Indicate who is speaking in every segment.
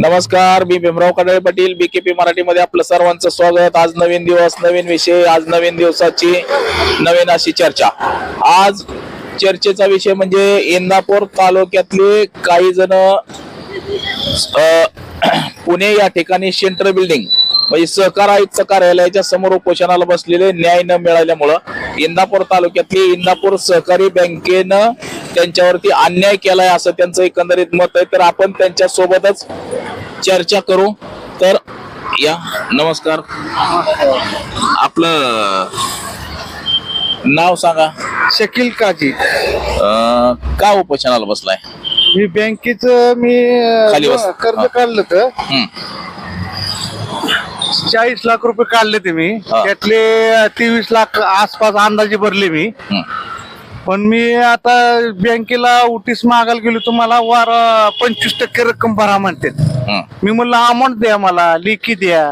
Speaker 1: नमस्कार मी भीमराव कडाळे पाटील बीकेपी मराठीमध्ये आपलं सर्वांचं स्वागत. आज नवीन दिवस नवीन विषय आज नवीन दिवसाची नवीन अशी चर्चा. आज चर्चेचा विषय म्हणजे इंदापूर तालुक्यातले काही जण पुणे या ठिकाणी सेंट्रल बिल्डिंग म्हणजे सहकार आयुक्त कार्यालयाच्या समोर उपोषणाला बसलेले न्याय न मिळाल्यामुळं इंदापूर तालुक्यातली इंदापूर सहकारी बँकेनं त्यांच्यावरती अन्याय केलाय असं त्यांचं एकंदरीत मत आहे. तर आपण त्यांच्या सोबतच चर्चा करू. तर या नमस्कार. आपलं नाव सांगा.
Speaker 2: शकील काजी.
Speaker 1: अं, का उपोषणाला बसलाय?
Speaker 2: मी बँकेच मी अं,
Speaker 1: खाली बस.
Speaker 2: कर्ज
Speaker 1: हा.
Speaker 2: काढलं तर
Speaker 1: हम्म,
Speaker 2: चाळीस लाख रुपये काढले ते मी.
Speaker 1: हा.
Speaker 2: त्यातले तेवीस लाख आसपास अंदाजे भरले मी.
Speaker 1: हम्म,
Speaker 2: पण मी आता बँकेला उटीस मागायला गेलो तुम्हाला वार पंचवीस टक्के रक्कम भरा म्हणते मी म्हणलं अमाऊंट द्या मला लेखी द्या.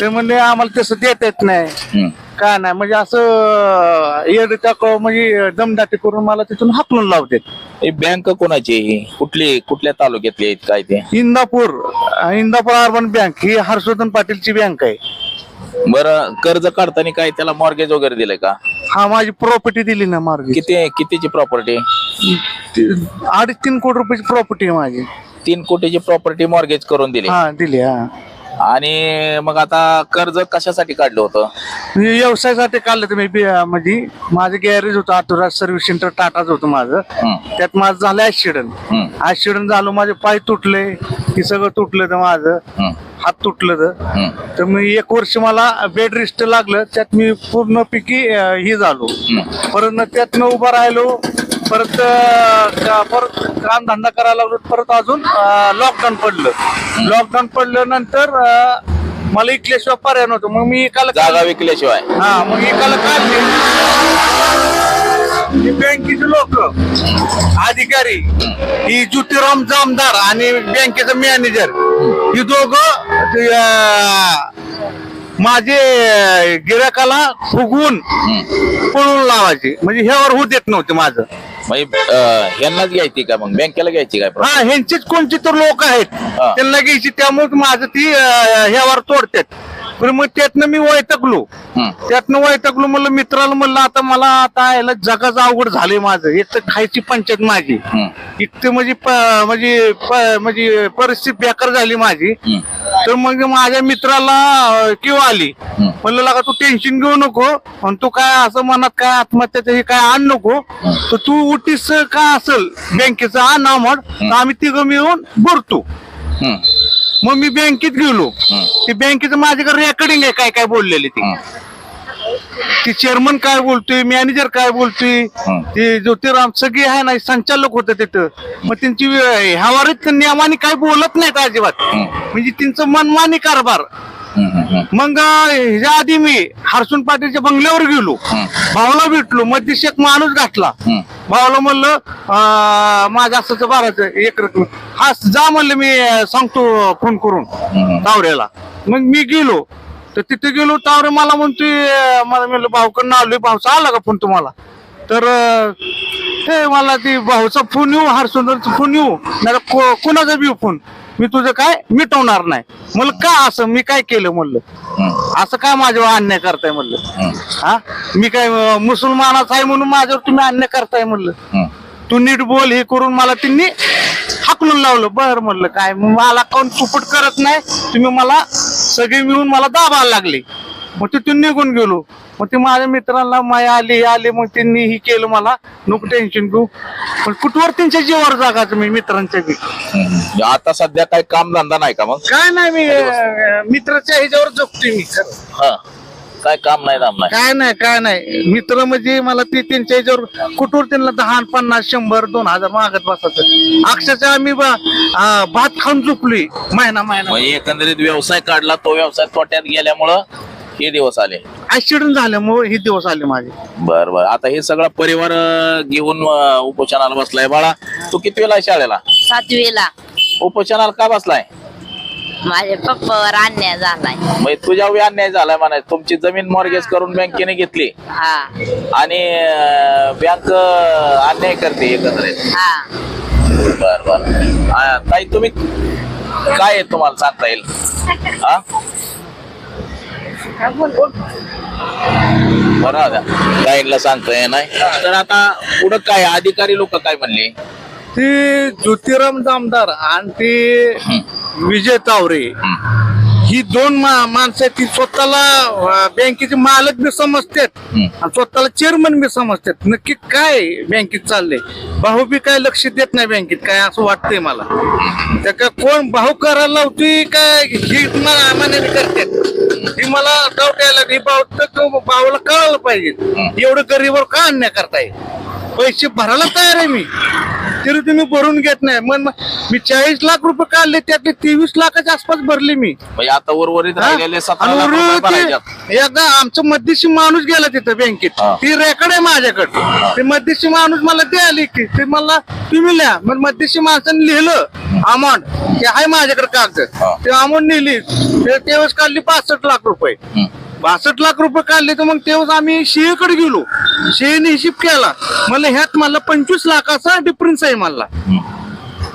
Speaker 2: ते म्हणले आम्हाला तसं देता येत नाही. काय नाही? म्हणजे असं येड म्हणजे दमदाटी करून मला तिथून हाकलून लावते
Speaker 1: बँक कोणाची कुठली कुठल्या तालुक्यातली आहेत काय ते?
Speaker 2: इंदापूर इंदापूर अर्बन बँक ही हर्षवर्धन पाटीलची बँक आहे.
Speaker 1: बरं कर्ज काढताना काय त्याला मॉर्गेज वगैरे दिलंय का?
Speaker 2: हा माझी प्रॉपर्टी दिली ना मार्ग
Speaker 1: किती कितीची प्रॉपर्टी
Speaker 2: अडीच तीन कोटी रुपयाची प्रॉपर्टी आहे माझी.
Speaker 1: तीन कोटीची प्रॉपर्टी मॉर्गेज करून दिली.
Speaker 2: हा दिली हा.
Speaker 1: आणि मग आता कर्ज कशासाठी काढलं होतं?
Speaker 2: मी व्यवसायासाठी काढलं बी- म्हणजे माझं गॅरेज होतं आतुराज सर्व्हिस सेंटर टाटाच होतं माझं.
Speaker 1: हम्म,
Speaker 2: त्यात माझं झालं ऍक्सिडेंट
Speaker 1: हम्म,
Speaker 2: ऍक्सिडेंट झालं माझे पाय तुटले. हे सगळं तुटलं तर माझं.
Speaker 1: हम्म,
Speaker 2: हात तुटलं तर
Speaker 1: हम्म,
Speaker 2: तर मी एक वर्ष मला बेड रेस्ट लागलं. त्यात मी पूर्ण पैकी हे झालो.
Speaker 1: हम्म.
Speaker 2: परत न त्यातनं उभं राहिलो. परत अं, परत काम धंदा करायला लागलो परत अजून लॉकडाऊन पडलं. लॉकडाऊन पडलं नंतर अं, मला इकल्याशिवाय पर्याय नव्हतं. मग मी एकाला
Speaker 1: जागा विकल्याशिवाय.
Speaker 2: हा मग एकाला काढली ही बँकेचे लोक अधिकारी ही ज्योतिराम जामदार आणि बँकेचा मॅनेजर ही दोघ माझे गिराकाला फुगवून पळून लावायचे. म्हणजे ह्यावर होऊ देत नव्हते माझं.
Speaker 1: म्हणजे अं, घ्यायची का मग? बँकेला घ्यायची काय
Speaker 2: हा ह्यांचीच कोणची तर लोक आहेत.
Speaker 1: हा.
Speaker 2: त्यांना घ्यायची त्यामुळे माझं ती अं, ह्यावर तोडतात पण मग त्यातनं मी वैतकलो
Speaker 1: हम्म,
Speaker 2: त्यातनं वैतकलो म्हणलं मित्राला म्हणलं आता मला आता याला जगाचं अवघड झालंय माझं. एक तर खायची पंचायत माझी.
Speaker 1: हम्म,
Speaker 2: इतकं म्हणजे प- म्हणजे प- म्हणजे परिस्थिती बेकार झाली माझी.
Speaker 1: हम्म,
Speaker 2: तर मग माझ्या मित्राला किंवा आली. म्हणलं लागा तू टेन्शन घेऊ नको. आणि तू काय असं मनात काय आत्महत्याचं हे काय आण नको. तर तू उटीस काय असेल? बँकेचं आण अमाऊंट तर आम्ही तिघं मिळून भरतो. मग मी बँकेत गेलो. ते बँकेचं माझ्याकडे रेकॉर्डिंग आहे काय काय बोललेले ते. ते चेअरमन काय बोलतोय मॅनेजर काय बोलतोय. ते ज्योतिराम सगळे आहे ना संचालक होते तिथं मग त्यांची ह्यावर नियमाने काय बोलत नाहीत अजिबात. म्हणजे त्यांचं मनमानी कारभार. मग ह्याच्या आधी मी हरसून पाटीलच्या बंगल्यावर गेलो. भावाला भेटलो मध्येशी एक माणूस गाठला
Speaker 1: हम्म,
Speaker 2: भावाला म्हणलं अं, माझं असं बाराचं एक रकम हा जा म्हणलं मी सांगतो फोन करून
Speaker 1: हम्म.
Speaker 2: तावऱ्याला मग मी गेलो तर तिथे गेलो तावरे मला म्हणतोय मला म्हणलं भाऊकडनं आलोय भाऊचा आला का फोन तुम्हाला? तर हे मला ती भाऊचा फोन येऊ हरसुंदरचा फोन येऊ नाही तर कोणाचा बी फोन. मी तुझं काय मिटवणार नाही. म्हणलं का असं? मी काय केलं? म्हणलं. असं काय माझ्यावर अन्याय करताय? म्हणलं. हा? मी काय मुसलमानाच मुसलमानाचा आहे म्हणून माझ्यावर तुम्ही अन्याय करताय? म्हणलं. तू नीट बोल हे करून मला त्यांनी हाकलून लावलं. बर म्हणलं काय? मग मला कोण सुपट करत नाही? तुम्ही मला सगळे मिळून मला दाबायला लागले. मग तिथून निघून गेलो. मग ते माझ्या मित्रांना माया आली आले. मग त्यांनी ही केलं मला. नको टेन्शन घेऊ. पण कुठवर त्यांच्या जीवावर जागाचं मी मित्रांच्या बी
Speaker 1: हम्म. आता सध्या काय काम धंदा नाही का मग?
Speaker 2: काय नाही मी अं, मित्राच्या ह्याच्यावर जगतोय मी खरं.
Speaker 1: हा. काय काम नाही दाम नाही
Speaker 2: काय नाही काय नाही. मित्र म्हणजे मला ते त्यांच्या ह्याच्यावर कुठवर त्यांना दहा पन्नास शंभर दोन हजार मागत बसायचं. अक्षरशः आम्ही बा- आ, भात खाऊन झोपलोय. महिना महिना.
Speaker 1: म्हणजे एकंदरीत व्यवसाय काढला तो व्यवसाय तोट्यात गेल्यामुळं हे दिवस आले.
Speaker 2: ऍक्सिडेंट झाल्यामुळे हे दिवस आले माझे.
Speaker 1: बर बर. आता हे सगळा परिवार अं, घेऊन अं, उपोषणाला बसलाय. बाळा तू किती वेळा आहे शाळेला?
Speaker 3: सातवीला.
Speaker 1: उपोषणाला का बसलाय?
Speaker 3: माझ्या पप्पावर अन्याय झालाय.
Speaker 1: म्हणजे तुझ्या वेळी अन्याय झालाय म्हणायचं. तुमची जमीन मॉर्गेज करून बँकेने घेतली.
Speaker 3: हा.
Speaker 1: आणि बँक अन्याय करते एकंदरीत.
Speaker 3: हा.
Speaker 1: बर बर. आ, ताई तुम्ही काय आहे तुम्हाला सांगता येईल? हा बरं गाईडला सांगता नाही. तर आता पुढं काय? अधिकारी लोक काय म्हणले?
Speaker 2: ती ज्योतिराम जामदार आणि ती विजय तावरे. ही दोन मा- माणसं आहेत ती स्वतःला अं, बँकेचे मालक बी समजतात. आणि स्वतःला चेअरमन बी समजतात. नक्की काय बँकेत चाललंय? भाऊ बी काय लक्ष देत नाही बँकेत काय असं वाटतंय मला. त्या का कोण भाऊ करायला लावतोय काय ही मला आम्हाला करतात. ही मला डाऊट यायला लागली. ही भाऊ तर तो भाऊला कळायला पाहिजे. एवढं गरीबावर का अन्याय करताय? पैसे भरायला तयार आहे मी. तरी तुम्ही भरून घेत नाही मग मी चाळीस लाख रुपये काढले त्यातले तेवीस लाखाच्या आसपास भरले मी
Speaker 1: म्हणजे आता उर्वरित
Speaker 2: हा?
Speaker 1: राहिलेले सतरा
Speaker 2: आणि
Speaker 1: लाख रुपये
Speaker 2: वरून
Speaker 1: भरायच्यात.
Speaker 2: ते एकदा आमचा मध्यस्थी माणूस गेला तिथं बँकेत. ती रेकॉर्ड आहे माझ्याकडे ते मध्यस्थी माणूस मला ते आली की ते मला तुम्ही लिहा मग मध्यस्थी माणसाने लिहिलं अमाऊंट ते आहे माझ्याकडे कागद. ते अमाऊंट लिहिली ते तेव्हाच काढली पासष्ट लाख रुपये
Speaker 1: हम्म.
Speaker 2: बासष्ट लाख रुपये काढले तर मग तेव्हाच आम्ही शेकडे गेलो. शेने हिशोब केला. मला ह्यात मला पंचवीस लाखाचा डिफरन्स आहे मला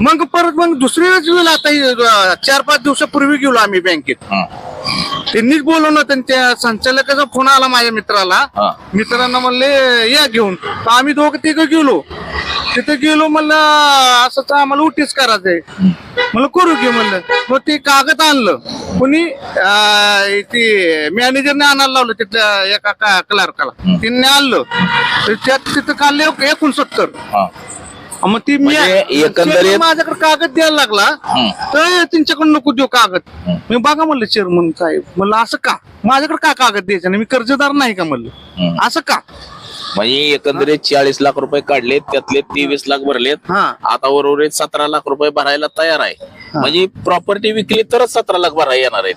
Speaker 2: मग परत मग दुसरी वेळेस गेलो. आता चार पाच दिवसापूर्वी गेलो आम्ही बँकेत. त्यांनीच बोलवलं त्यांनी त्या संचालकाचा फोन आला माझ्या मित्राला. मित्रांना म्हणले या घेऊन. तर आम्ही दोघं तिघं गेलो. तिथं गेलो म्हणलं असंच आम्हाला उटीच करायचंय. मला करू घे म्हणलं. मग ते कागद आणलं. कोणी ते मॅनेजरने आणायला लावलं तिथल्या एका क्लार्काला. त्यांनी आणलं. तर त्यात तिथं काढले एकोणसत्तर. मग ती मी
Speaker 1: म्हणजे एकंदरीत-
Speaker 2: माझ्याकडे कागद द्यायला लागला. तर त्यांच्याकडे नको देऊ कागद. मी बघा म्हणलं चेअरमन साहेब म्हणलं असं का? माझ्याकडे का कागद द्यायचं नाही? मी कर्जदार नाही का म्हणलं. असं का?
Speaker 1: म्हणजे एकंदरीत चाळीस लाख रुपये काढलेत त्यातले तेवीस लाख भरलेत.
Speaker 2: हा.
Speaker 1: आता उर्वरित सतरा लाख रुपये भरायला तयार आहे. म्हणजे प्रॉपर्टी विकली तरच सतरा लाख भरायला येणार आहे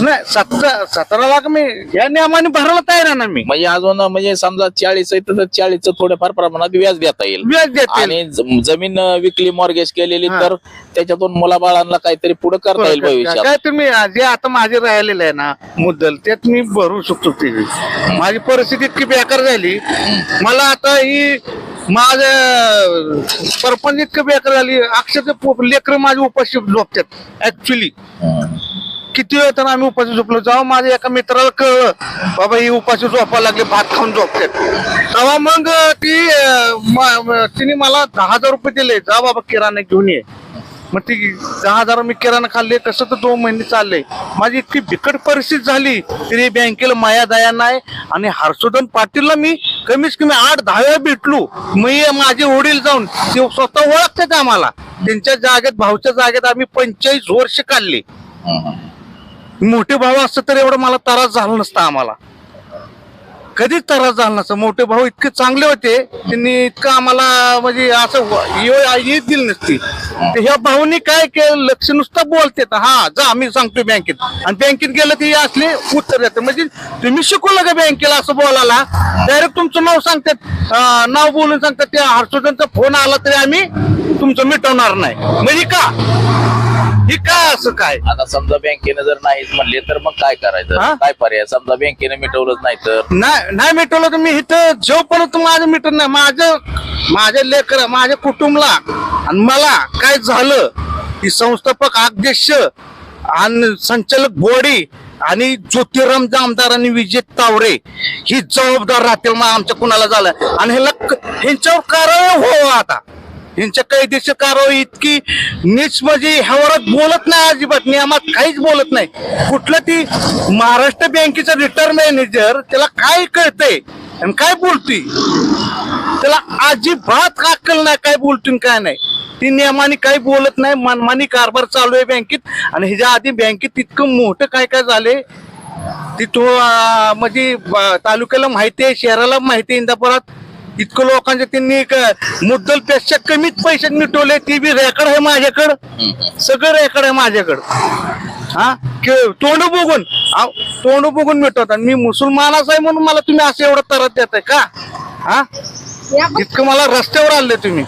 Speaker 2: नाही सतरा सतरा लाख मी या नियमाने भरायला तयार आहे ना मी.
Speaker 1: म्हणजे अजून म्हणजे समजा चाळीस आहे तर चाळीसचं थोड्याफार प्रमाणात व्याज देता येईल.
Speaker 2: व्याज देते
Speaker 1: आणि ज- जमीन विकली मॉर्गेज केलेली. तर त्याच्यातून मुलाबाळांना काहीतरी पुढे करता येईल भविष्यात.
Speaker 2: काय तुम्ही जे आता माझे राहिलेलं आहे ना मुद्दल त्यात मी भरू शकतो ते. माझी परिस्थिती इतकी बेकार झाली मला आता ही माझं सरपंच इतकं बेकार झाली अक्षरशः लेकर माझे उपाशी झोपतात ऍक्च्युली किती वेळ तर आम्ही उपाशी झोपलो. जेव्हा माझ्या एका मित्राला कळलं बाबा ही उपाशी झोपायला लागले भात खाऊन झोपतात. तेव्हा मग ती तिने मला दहा हजार रुपये दिले. जा बाबा किराणा घेऊन ये. मग ती दहा हजार मी किराणा खाल्ले कसं तर दोन महिने चालले. माझी इतकी बिकट परिस्थिती झाली तरी बँकेला माया दया नाही. आणि हर्षवर्धन पाटीलला मी कमीत कमी आठ दहा वेळा भेटलो. मी माझे वडील जाऊन ते स्वतः ओळखतात आम्हाला. त्यांच्या जागेत भाऊच्या जागेत आम्ही पंचेचाळीस वर्ष काढले. मोठे भाऊ असतं तर एवढं मला त्रास झाला नसता आम्हाला. कधीच त्रास झाला नसता. मोठे भाऊ इतके चांगले होते त्यांनी इतकं आम्हाला म्हणजे असं व- येत दिली नसती. ह्या भाऊनी काय केलं? लक्ष नुसतं बोलते हा जा आम्ही सांगतोय बँकेत. आणि बँकेत गेलं ते असले उत्तर देतात. म्हणजे तुम्ही शिकवलं का बँकेला असं बोलायला. डायरेक्ट तुमचं नाव सांगतात. नाव बोलून सांगतात. त्या हर्षवर्धनचा फोन आला तरी आम्ही तुमचं मिटवणार नाही. म्हणजे का? हे काय असं काय?
Speaker 1: आता समजा बँकेने जर नाहीच म्हणले तर मग काय करायचं?
Speaker 2: हा?
Speaker 1: काय पर्याय? समजा बँकेने मिटवलंच नाही तर?
Speaker 2: नाही नाही मिटवलं तर मी इथं जोपर्यंत माझं मिटत नाही. माझं माझ्या लेकर माझ्या कुटुंबला आणि मला काय झालं की संस्थापक अध्यक्ष आणि संचालक बोडी आणि ज्योतिराम जामदार आणि विजय तावरे ही जबाबदार राहतील मग आमच्या कुणाला झालं. आणि ह्याला ह्यांच्यावर कारवाई हो आता. ह्यांच्या कायदेशीर कारवाई इतकी नीच म्हणजे ह्यावरच बोलत नाही अजिबात नियमात काहीच बोलत नाही. कुठलं ती महाराष्ट्र बँकेचा रिटर्न मॅनेजर त्याला काय कळतंय आणि काय बोलती? त्याला अजिबात अक्कल नाही काय बोलतून काय नाही. ती नियमाने काही बोलत नाही मनमानी कारभार चालू आहे बँकेत. आणि ह्याच्या आधी बँकेत इतकं मोठं काय काय झालंय तिथं म्हणजे तालुक्याला माहिती आहे शहराला माहिती आहे इंदापुरात. इतकं लोकांचे त्यांनी एक, मुद्दलपेक्षा कमीच पैशात मिटवले ती बी रेकॉर्ड आहे माझ्याकडं. सगळं रेकॉर्ड आहे माझ्याकडं. हा? तोंड बघून. तोंड बघून मिटवत आणि मी मुसलमानाच आहे म्हणून मला तुम्ही असं एवढं तरत देताय का? हा? इतकं मला रस्त्यावर आणले तुम्ही.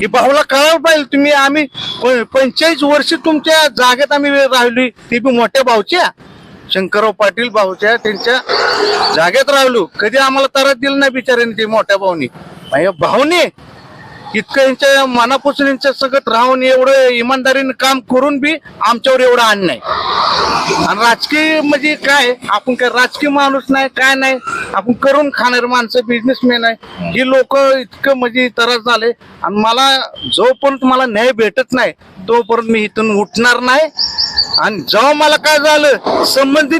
Speaker 2: ही भाऊला कळायला पाहिजे तुम्ही आम्ही प- पंचेचाळीस वर्ष तुमच्या जागेत आम्ही राहिली ती बी मोठ्या भाऊच्या शंकरराव पाटील भाऊच्या त्यांच्या जागेत राहिलो. कधी आम्हाला त्रास दिलं नाही बिचाऱ्याने ते मोठ्या भाऊनी. माझ्या भाऊने इतकं यांच्या मनापासून यांच्या सगळं राहून एवढं इमानदारीने काम करून बी आमच्यावर एवढं अन्याय. आणि राजकीय म्हणजे काय? आपण काय राजकीय माणूस नाही काय नाही? आपण करून खाणारे माणसं बिझनेसमॅन आहे. ही लोक इतकं म्हणजे त्रास झाले. आणि मला जोपर्यंत मला न्याय भेटत नाही तोपर्यंत मी इथून उठणार नाही. आणि जेव्हा मला काय झालं संबंधित